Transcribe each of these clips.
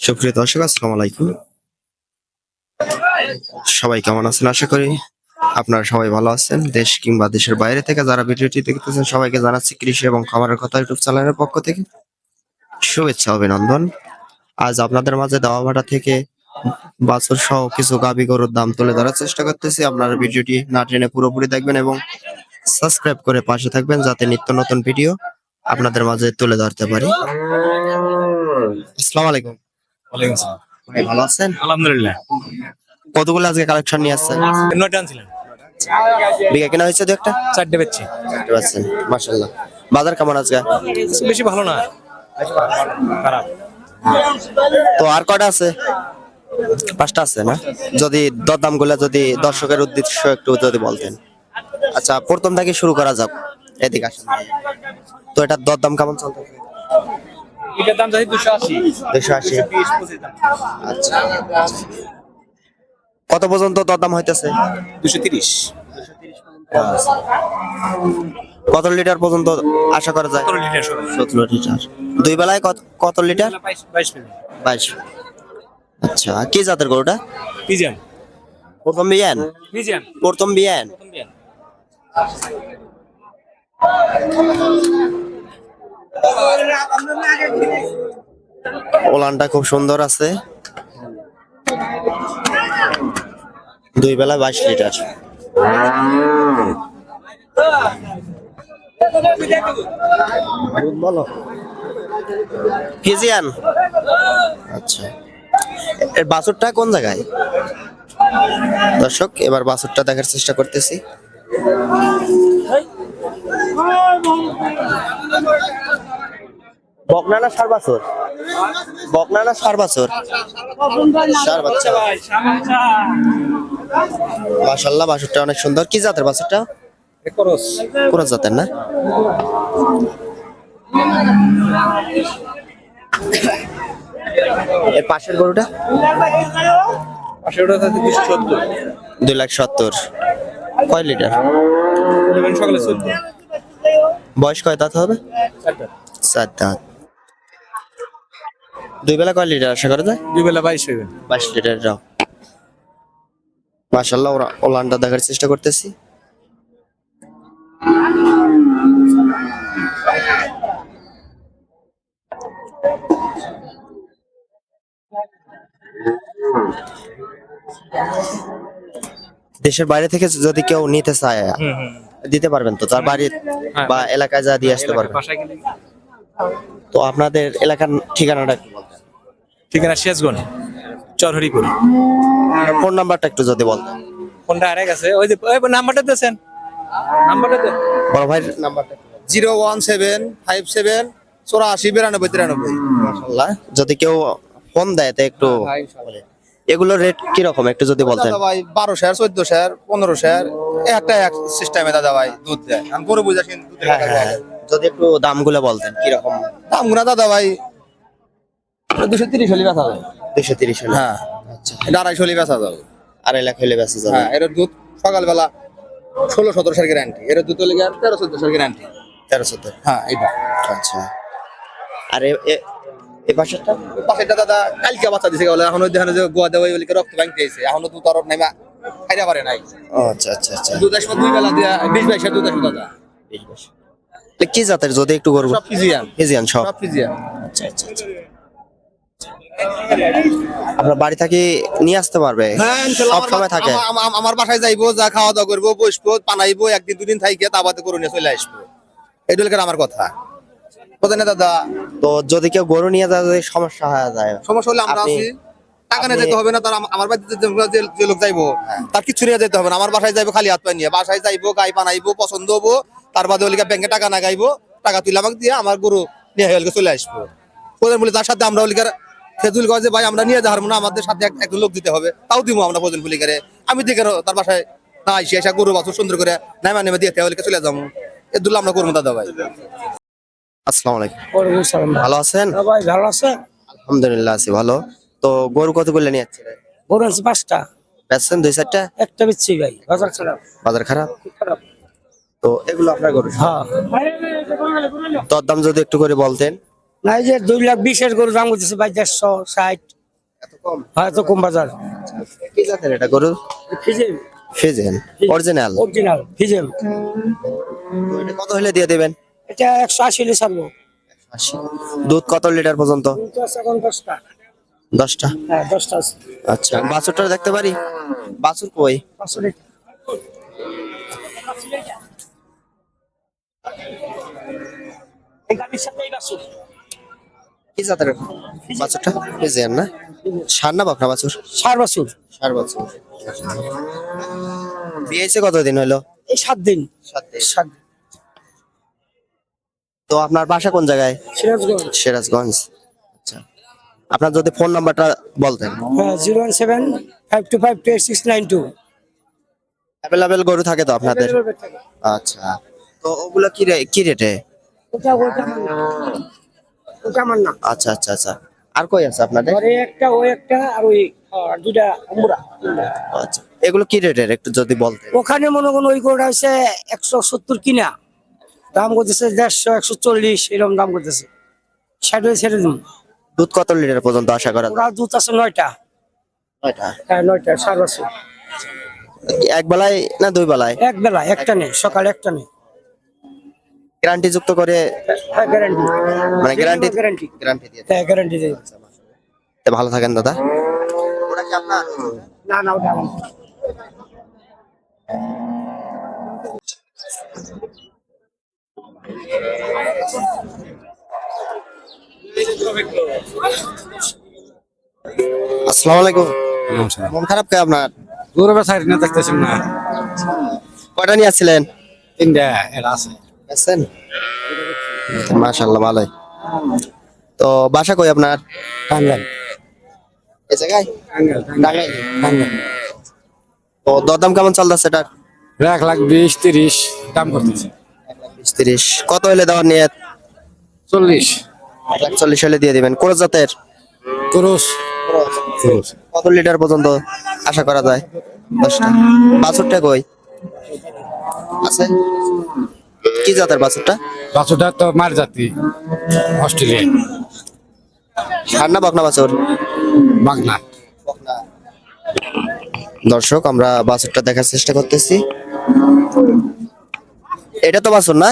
সুপ্রিয় দর্শক, আসসালামু আলাইকুম। সবাই কেমন আছেন? আশা করি আপনারা সবাই ভালো আছেন। দেশ কিংবা দেশের বাইরে থেকে যারা ভিডিওটি দেখতেছেন, সবাইকে জানাচ্ছি কৃষি এবং খামারের কথা ইউটিউব চ্যানেলের পক্ষ থেকে শুভেচ্ছা, অভিনন্দন। আজ আপনাদের মাঝে দাওয়া ভাটা থেকে বাছুর সহ কিছু গাবি গরুর দাম তুলে ধরার চেষ্টা করতেছি। আপনারা ভিডিওটি না টেনে পুরোপুরি দেখবেন এবং সাবস্ক্রাইব করে পাশে থাকবেন যাতে নিত্য নতুন ভিডিও আপনাদের মাঝে তুলে ধরতে পারি। আসসালামু আলাইকুম। ভালো আছেন? আলহামদুলিল্লাহ। কতগুলো আজকে কালেকশন নিয়ে আসছেন? নয়টা আনছিলেন বিঘা কেনা হয়েছে দু একটা? চারটে বেচছি। মাশাল্লাহ বাজার কেমন আজকে? বেশি ভালো না। খারাপ। তো আর কটা আছে? পাঁচটা আছে না? যদি দরদামগুলা যদি দর্শকের উদ্দেশ্য একটু যদি বলতেন। আচ্ছা প্রথম থেকে শুরু করা যাক। এদিকে আসেন। তো এটার দরদাম কেমন চলতেছে? এটার দাম যাচ্ছে দুশো আশি। দুশো আশি। দাম। আচ্ছা। কত পর্যন্ত দরদাম হইতেছে? দুশো তিরিশ। কত লিটার পর্যন্ত আশা করা যায়? সতেরো লিটার দুই বেলায় কত কত লিটার? বাইশ আচ্ছা কি জাতের গরুটা? পিজিয়ান প্রথম বিয়ান? পিজিয়ান প্রথম বিয়ান। ওলানটা খুব সুন্দর আছে। দুই বেলা বাইশ লিটার। বলো। ফিজিয়ান আচ্ছা। এর বাছুরটা কোন জায়গায়? দর্শক এবার বাছুরটা দেখার চেষ্টা করতেছি। বকনা না সার বাছুর? বকনা না সার বাছুর? সার বাচ্চা। মাশাল্লাহ বাছুরটা অনেক সুন্দর। কি জাতের বাছুরটা? কোন জাতের না? এর পাশের গরুটা? দুই লাখ সত্তর। কয় লিটার? সকালে বয়স কয় দাঁত হবে? চার দাঁত দুই বেলা কয় লিটার আশা করা যায়? দুই বেলা বাইশ হইবে। বাইশ লিটার যাও মাশাল্লাহ ওরা ওলানটা দেখার চেষ্টা করতেছি। দেশের বাইরে থেকে যদি কেউ নিতে চায় দিতে পারবেন তো? তার বাড়ির হ্যাঁ। বা এলাকায় যা দিয়ে আসতে পারবেন। তো আপনাদের এলাকার ঠিকানাটা একটু বলতেন ঠিকানা সিরাজগঞ্জ চরহরিপুর। ফোন নাম্বারটা একটু যদি বলতেন ফোনটা আরেক আছে ওই যে ওই নাম্বারটা দিয়েছেন। নাম্বারটা দেন বড় ভাইয়ের নাম্বারটা zero one seven five seven চৌরাশি বিরানব্বই তিরানব্বই। মাশাআল্লাহ যদি কেউ ফোন দেয় তো একটু বলে। এগুলোর রেট কি রকম একটু যদি বলতেন। দাদা ভাই বারো শেয়ার চোদ্দ শেয়ার পনেরো শেয়ার একটা এক সিস্টেমে দাদা ভাই দুধ দেয়। আমি গরু বুঝাছি হ্যাঁ হ্যাঁ। যদি একটু দামগুলো বলতেন কি রকম দাম গুনা দাদা ভাই দুশো তিরিশ হলে বেচা যাবে দুশো তিরিশ হ্যাঁ। আচ্ছা। এটা আড়াইশো হলে বেচা যাবে। আর এলাকা হলে বেঁচে যাবে। হ্যাঁ এর দুধ সকালবেলা ষোলো সতেরো সার গ্যারান্টি এর দুধ হলে তেরো চোদ্দ সার গ্যারান্টি তেরো চোদ্দ হ্যাঁ এটা আচ্ছা। আর এ- এ- এ পাশেরটা? পাশেরটা দাদা কালকে বাচ্চা দিছে বলে এখন ওই দেখানো যে গোয়া দেওয়া বলে রক্ত ভাঙতে এসে এখনও দুধ আর নাই খাইতে পারে নাই। আচ্ছা আচ্ছা আচ্ছা। দুধ আসবে দুই বেলা দিয়া বিশ বাইশের দুধ আসবে দাদা। বেশ কি জাতের? যদি একটু সব ফিজিয়ান। ফিজিয়ান সব। সব ফিজিয়ান। আচ্ছা আচ্ছা আচ্ছা। আপনার বাড়ি থেকে নিয়ে আসতে পারবে? হ্যাঁ, সব আমার সময় থাকে। আমা- আমা- আমার বাসায় যাইবো যা খাওয়া দাওয়া করব বসবো পানাইবো একদিন দুদিন তাবাতে করে নিয়ে চলে আসব। আমার কথা। কথা না দাদা? তো যদি কেউ গরু নিয়ে যায় যদি সমস্যা হয়ে যায় সমস্যা হলে আমরা আছি। টাকা নিয়ে যেতে হবে না তার আম- আমার বাড়িতে যে- লোক যাইবো তার কিছু নিয়ে যেতে হবে না। আমার বাসায় যাইবো খালি হাত পায়ে নিয়ে। বাসায় যাইবো গাই পানাইবো পছন্দ হব। তার বাদে ওলিকা ব্যাংকে টাকা না গাইবো টাকা তুলে আমাকে দিয়ে আমার গরু নিয়ে চলে আসব। ওদের বলে তার সাথে আমরা ওলিকার খেজুল গজে ভাই আমরা নিয়ে যাব না আমাদের সাথে একজন লোক দিতে হবে তাও দিব আমরা প্রয়োজন ফুলিকারে আমি দেখে তার বাসায় না এসে গরু বাছুর সুন্দর করে নামা নেমে দিয়ে ওলিকে চলে যাব এগুলো আমরা করব দাদা ভাই। আসসালামু আলাইকুম। ভালো আছেন? ভাই ভালো আছে আলহামদুলিল্লাহ আছি ভালো। তো গরু কতগুলো নিয়ে যাচ্ছিলেন গরু আছে পাঁচটা। বেচছেন দুই চারটা? একটা বেচছি ভাই বাজার খারাপ। বাজার খারাপ? খারাপ। তো এগুলো আপনার গরু হ্যাঁ। দর দাম যদি একটু করে বলতেন। না এই যে দুই লাখ বিশের গরু দাম করতেছে ভাই দেড়শো ষাট। এত কম? হয়তো কম বাজার। কি জাতের এটা গরু? ফিজেল। ফিজেন অরিজিনাল অরিজিনাল ফিজেল। এটা কত হলে দিয়ে দেবেন? এটা একশো আশি হলে ছাড়বো। দুধ কত লিটার পর্যন্ত? এখন দশটা। দশটা? হ্যাঁ দশটা আচ্ছা বাছুরটা দেখতে পারি? বাছুর কই? এই গাড়ির সাথে এই বাছুর। কি জাতের বাছুরটা? ফিজিয়ান না? সার না বকনা বাছুর? ষাট বাছুর। সার বাছুর। বিয়ে হয়েছে কতদিন হলো? এই সাত দিন। সাত দিন। সাত দিন। তো আপনার বাসা কোন জায়গায়? সিরাজগঞ্জ। সিরাজগঞ্জ। আচ্ছা। আপনার যদি ফোন নাম্বারটা বলতেন। হ্যাঁ zero one seven five two five two eight six nine two. Available গরু থাকে তো আপনাদের? আচ্ছা। তো ওগুলো কি রে কি রেটে ওটা ওটা আমার না ওটা আমার না আচ্ছা আচ্ছা আচ্ছা। আর কই আছে আপনাদের? ঘরে একটা ওই একটা আর ওই আর দুটা অম্বুরা আচ্ছা। এগুলো কি রেটের একটু যদি ওখানে মনে করুন ওই গরুটা হচ্ছে একশো সত্তর কিনা। দাম করতেছে দেড়শো একশো চল্লিশ এরকম দাম করতেছে। ষাট ছেড়ে দিন। দুধ কত লিটার পর্যন্ত আশা করা যায়? ওরা দুধ আছে নয়টা। কয়টা? হ্যাঁ নয়টা সার আছে এক বেলায় না দুই বেলায়? এক বেলা একটা নেই সকালে একটা নেই। গ্যারান্টি যুক্ত করে? হ্যাঁ গ্যারান্টি মানে গ্যারান্টি গ্যারান্টি গ্যারান্টি দিয়ে হ্যাঁ গ্যারান্টি দিয়ে। তো ভালো থাকেন দাদা। ওটা কি আপনার? না না ওটা আমার। আসসালামু আলাইকুম। মন খারাপ কে আপনার? না দেখতেছেন না। কয়টা নিয়ে আসছিলেন? তিনটা এরা আছে। আছেন? মাশাআল্লাহ ভালোই। তো বাসা কই আপনার? টাঙ্গাইল। এই জায়গায়? টাঙ্গাইল টাঙ্গাইল। তো দরদাম কেমন চলতেছে এটার? এক লাখ বিশ তিরিশ দাম করতেছে। বিশ তিরিশ। কত হলে দেওয়ার নিয়ে চল্লিশ। এক লাখ চল্লিশ হলে দিয়ে দিবেন। কোন জাতের? ক্রুশ। কত লিটার পর্যন্ত আশা করা যায়? দশটা। বাছুরটা কই? আছে? কি জাতের বাছুরটা? বাছুরটা তো মার জাতি অস্ট্রেলিয়া সার না বকনা বাছুর? বাংলা দর্শক আমরা বাছুরটা দেখার চেষ্টা করতেছি। এটা তো বাছুর না?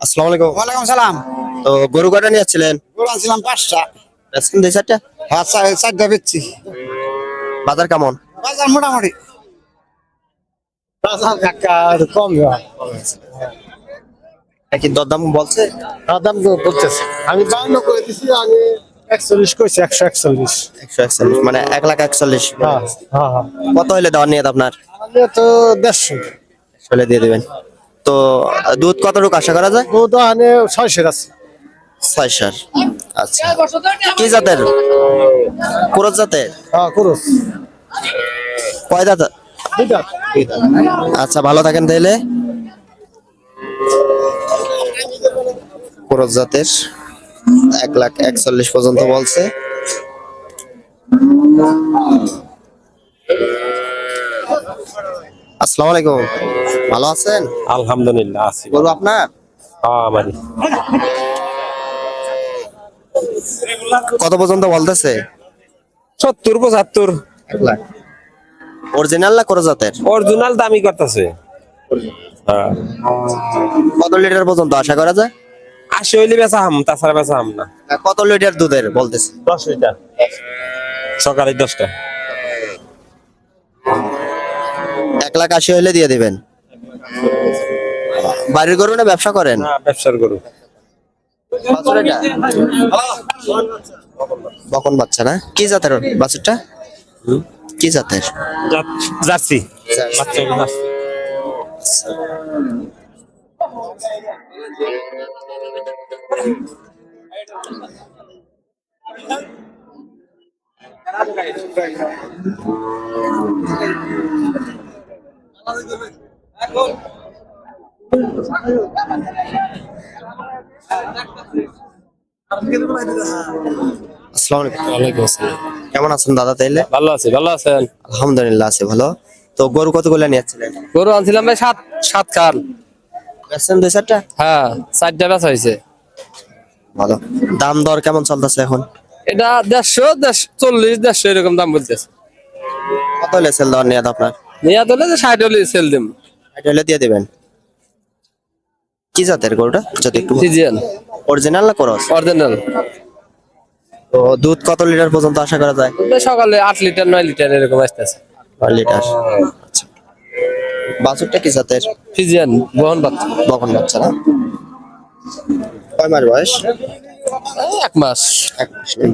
আসসালামু আলাইকুম। ওয়ালাইকুম সালাম। তো গরু কটা নিয়ে যাচ্ছিলেন গরু আনছিলাম পাঁচটা। আজকে দুই চারটা? হ্যাঁ চা- চারটা বেচছি। বাজার কেমন? বাজার মোটামুটি। বাজার কাকা কম কি দরদাম বলছে? দাম বলতেছে। আমি বাউন্ন করে দিছি আমি একচল্লিশ কইছি একশো একচল্লিশ। একশো একচল্লিশ মানে এক লাখ একচল্লিশ। হ্যাঁ হ্যাঁ হ্যাঁ। কত হলে দেওয়ার নিয়ত আপনার? তো দেড়শো। হলে দিয়ে দিবেন। তো দুধ কতটুকু আশা করা যায়? তো আনে ছয়শের। আছে ছয় সার আচ্ছা কি জাতের? পুরো জাতের? হ্যাঁ করুস কয় দাঁত? আচ্ছা ভালো থাকেন তাইলে। পুরো জাতের। এক লাখ একচল্লিশ পর্যন্ত বলছে। আসসালামু আলাইকুম। ভালো আছেন? আলহামদুলিল্লাহ আছি গরু আপনার? হ্যাঁ আমারই। কত পর্যন্ত বলতেছে? সত্তর পঁচাত্তর। এক লাখ অরিজিনাল না করে জাতের? অরিজিনাল দামি করতেছে। হ্যাঁ। কত লিটার পর্যন্ত আশা করা যায়? আশি হইলে বেচা হাম তাছাড়া বেচা হাম না। কত লিটার দুধের বলতেছে? দশ লিটার। সকালে দশটা। এক লাখ আশি হইলে দিয়ে দিবেন। বাড়ির গরু না ব্যবসা করেন? ব্যবসার গরু। বকন বাচ্চা না? কি জাতের বাছুরটা? কি জাতের? জার্সি। কেমন আছেন দাদা তাইলে? ভালো ভালো আছেন? আলহামদুলিল্লাহ আছে ভালো। তো গরু কতগুলো নিয়েছিলেন? গরু আনছিলাম ভাই সাত সাত খান। বেচছেন দুই চারটা? হ্যাঁ চারটা বেচা হয়েছে ভালো। দাম দর কেমন চলতেছে এখন? এটা দেড়শো চল্লিশ দেড়শো এরকম দাম বলতেছে। কত হলে সেল নিয়াদ আপনার? নিয়াদ হলে ষাট হলে সেল দিম। এটা হলে দিয়ে দিবেন। কি জাতের গরুটা? যদি একটু সিজিয়ান অরিজিনাল না করস? অরিজিনাল তো দুধ কত লিটার পর্যন্ত আশা করা যায়? সকালে আট লিটার নয় লিটার এরকম আসতেছে। নয় লিটার। আচ্ছা। বাছুরটা কি জাতের? ফিজিয়ান বহন বাচ্চা। বকন বাচ্চা না? কয় মাস বয়স? এক মাস। এক মাস নেই।